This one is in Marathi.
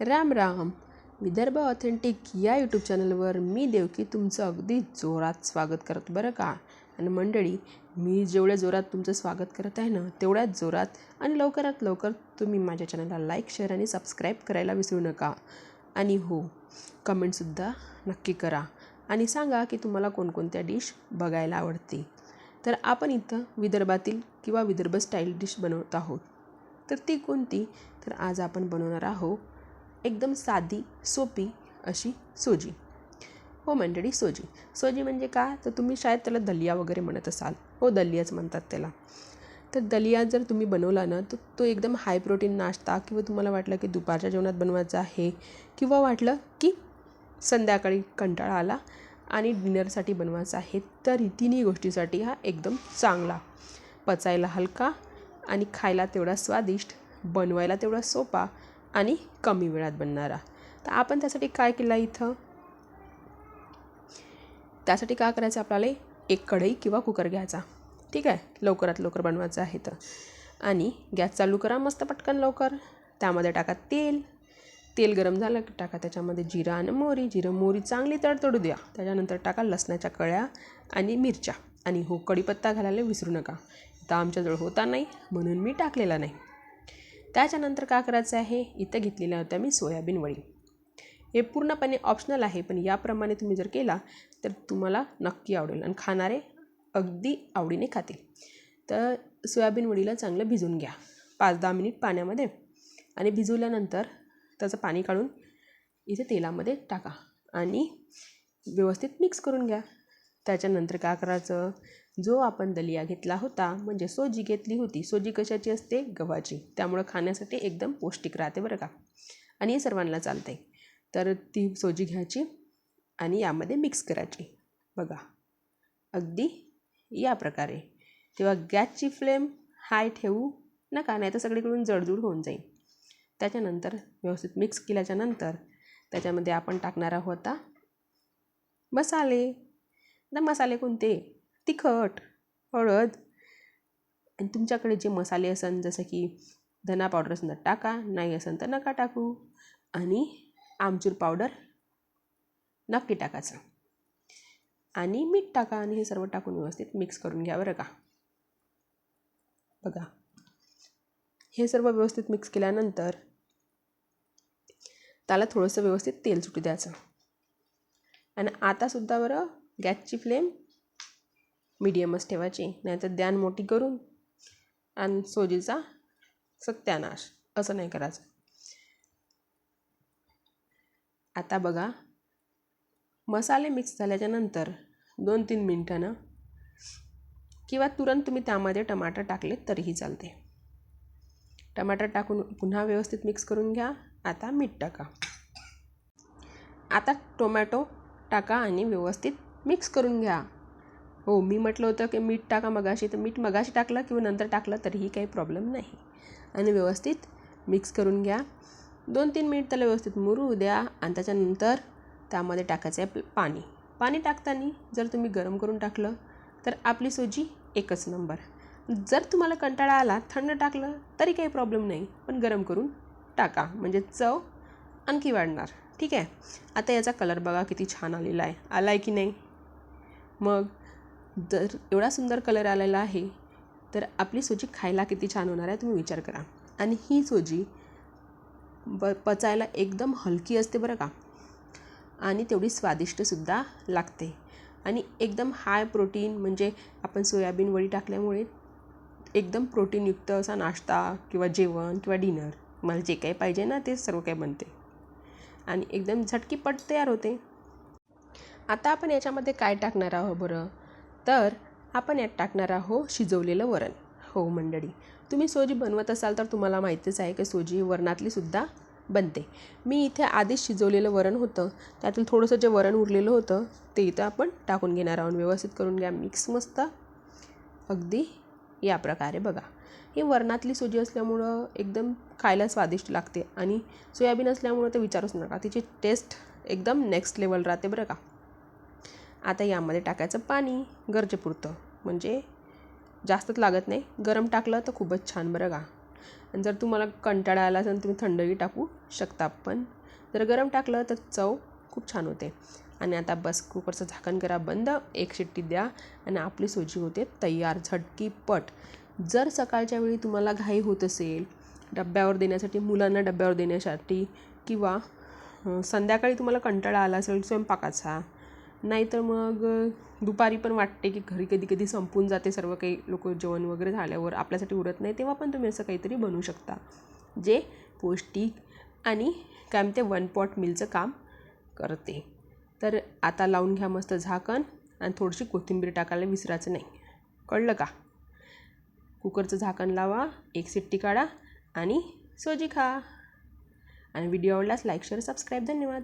राम राम. विदर्भ ऑथेंटिक या यूट्यूब चॅनलवर मी देवकी तुमचं अगदी जोरात स्वागत करत बरं का? आणि मंडळी मी जेवढ्या जोरात तुमचं स्वागत करत आहे ना तेवढ्याच जोरात आणि लवकरात लवकर तुम्ही माझ्या चॅनलला लाईक शेअर आणि सबस्क्राईब करायला विसरू नका. आणि हो कमेंटसुद्धा नक्की करा. आणि सांगा की तुम्हाला कोणकोणत्या डिश बघायला आवडते. तर आपण इथं विदर्भातील किंवा विदर्भ स्टाईल डिश बनवत आहोत. तर ती कोणती? तर आज आपण बनवणार आहोत एकदम साधी सोपी अशी सोजी. हो मंडळी सोजी. सोजी म्हणजे का? तर तुम्ही शायद त्याला दलिया वगैरे म्हणत असाल. हो दलियाच म्हणतात त्याला. तर दलिया जर तुम्ही बनवला ना तर तो एकदम हाय प्रोटीन नाश्ता किंवा तुम्हाला वाटलं की दुपारच्या जेवणात बनवायचा आहे किंवा वाटलं की संध्याकाळी कंटाळा आला आणि डिनरसाठी बनवायचा आहे तर तिन्ही गोष्टीसाठी हा एकदम चांगला. पचायला हलका आणि खायला तेवढा स्वादिष्ट बनवायला तेवढा सोपा आणि कमी वेळात बनणारा. तर आपण त्यासाठी काय केलं इथं? त्यासाठी काय करायचं आपल्याला? एक कढई किंवा कुकर घ्यायचा. ठीक आहे? लवकरात लवकर बनवायचं आहे तर आणि गॅस चालू करा मस्त पटकन लवकर. त्यामध्ये टाका तेल. तेल गरम झालं की टाका त्याच्यामध्ये जिरा आणि मोहरी. जिरं मोहरी चांगली तडतडू द्या. त्याच्यानंतर टाका लसणाच्या कळ्या आणि मिरच्या. आणि हो कढीपत्ता घालायला विसरू नका. आता आमच्याजवळ होता नाही म्हणून मी टाकलेला नाही. त्याच्यानंतर का करायचं आहे? इथं घेतलेल्या होत्या मी सोयाबीन वडी. हे पूर्णपणे ऑप्शनल आहे पण याप्रमाणे तुम्ही जर केला तर तुम्हाला नक्की आवडेल आणि खाणारे अगदी आवडीने खातील. तर सोयाबीन वडीला चांगलं भिजवून घ्या. पाच दहा मिनिट पाण्यामध्ये आणि भिजवल्यानंतर त्याचं पाणी काढून इथे तेलामध्ये टाका आणि व्यवस्थित मिक्स करून घ्या. त्याच्यानंतर काय करायचं? जो आपण दलिया घेतला होता म्हणजे सोजी घेतली होती. सोजी कशाची असते? गव्हाची. त्यामुळं खाण्यासाठी एकदम पौष्टिक राहते बरं का. आणि हे सर्वांना चालते तर ती सोजी घ्यायची आणि यामध्ये मिक्स करायची. बघा. अगदी या प्रकारे. तेव्हा गॅसची फ्लेम हाय ठेवू नका नाही तर सगळीकडून जडजूड होऊन जाईल. त्याच्यानंतर व्यवस्थित मिक्स केल्याच्यानंतर त्याच्यामध्ये आपण टाकणार आहोत मसाले. ना मसाले कोणते? तिखट हळद आणि तुमच्याकडे जे मसाले असन जसं की धना पावडर असेल तर टाका नाही असेल तर नका टाकू आणि आमचूर पावडर नक्की टाकायचं. आणि मीठ टाका आणि हे सर्व टाकून व्यवस्थित मिक्स करून घ्या बरं का. बघा. हे सर्व व्यवस्थित मिक्स केल्यानंतर त्याला थोडंसं व्यवस्थित तेल सुटू द्यायचं. आणि आतासुद्धा बरं गॅसची फ्लेम मीडियमच ठेवायची नाहीतर द्यान मोठी करून आणि सोजीचा सत्यानाश असं नाही करायचं. आता बघा मसाले मिक्स झाल्याच्यानंतर दोन तीन मिनटानं किंवा तुरंत तुम्ही त्यामध्ये टमाटर टाकले तरीही चालते. टमाटर टाकून पुन्हा व्यवस्थित मिक्स करून घ्या आता मीठ टाका. आता टोमॅटो टाका आणि व्यवस्थित मिक्स करून घ्या. हो मी म्हटलं होतं की मीठ टाका मगाशी तर मीठ मगाशी टाकलं किंवा नंतर टाकलं तरीही काही प्रॉब्लेम नाही. आणि व्यवस्थित मिक्स करून घ्या. दोन तीन मिनिट त्याला व्यवस्थित मुरू द्या आणि त्याच्यानंतर त्यामध्ये टाकायचं आहे पाणी. पाणी टाकताना जर तुम्ही गरम करून टाकलं तर आपली सोजी एकच नंबर जर तुम्हाला कंटाळा आला थंड टाकलं तरी काही प्रॉब्लेम नाही पण गरम करून टाका. म्हणजे चव आणखी वाढणार. ठीक आहे? आता याचा कलर बघा किती छान आलेला आहे. आला आहे की नाही? मग जर एवढा सुंदर कलर आलेला आहे तर आपली सोजी खायला किती छान होणार आहे तुम्ही विचार करा. आणि ही सोजी ब पचायला एकदम हलकी असते बरं का. आणि तेवढी स्वादिष्टसुद्धा लागते. आणि एकदम हाय प्रोटीन म्हणजे आपण सोयाबीन वडी टाकल्यामुळे एकदम प्रोटीनयुक्त असा नाश्ता किंवा जेवण किंवा डिनर मला जे काही पाहिजे ना ते सर्व काही बनते. आणि एकदम झटकीपट तयार होते. आता आपण याच्यामध्ये काय टाकणार आहोत बरं? तर आपण यात टाकणार आहोत शिजवलेलं वरण. हो मंडळी तुम्ही सोजी बनवत असाल तर तुम्हाला माहितीच आहे की सोजी वरणातली सुद्धा बनते. मी इथे आधीच शिजवलेलं वरण होतं. त्यातील थोडंसं जे वरण उरलेलं होतं ते इथं आपण टाकून घेणार आहोत. व्यवस्थित करून घ्या मिक्स मस्त. अगदी या प्रकारे बघा. ही वरणातली सोजी असल्यामुळं एकदम खायला स्वादिष्ट लागते आणि सोयाबीन असल्यामुळं ते विचारूच नका. तिची टेस्ट एकदम नेक्स्ट लेवल राहते बरं का. आता यामध्ये टाकायचं पाणी गरजेपुरतं म्हणजे जास्तच लागत नाही. गरम टाकलं तर खूपच छान बरं का. आणि जर तुम्हाला कंटाळा आला असेल तुम्ही थंडही टाकू शकता पण. जर गरम टाकलं तर चव खूप छान होते. आणि आता बस कुकरचं झाकण करा बंद. एक शिट्टी द्या आणि आपली सोजी होते तयार झटकी पट. जर सकाळच्या वेळी तुम्हाला घाई होत असेल डब्यावर देण्यासाठी मुलांना डब्यावर देण्यासाठी किंवा संध्याकाळी तुम्हाला कंटाळा आला असेल स्वयंपाकाचा नाहीतर मग दुपारी पण वाटते की घरी कधी कधी संपून जाते सर्व काही. लोक जेवण वगैरे झाल्यावर आपल्यासाठी उरत नाही तेव्हा पण तुम्ही असं काहीतरी बनवू शकता. जे पौष्टिक आणि काय म्हणते वन पॉट मिलचं काम करते. तर आता लावून घ्या मस्त झाकण आणि थोडीशी कोथिंबीर टाकायला विसरायचं नाही. कळलं का? कुकरचं झाकण लावा एक सिट्टी काढा आणि सोजी खा. आणि व्हिडिओ आवडल्यास लाईक शेअर सबस्क्राईब. धन्यवाद.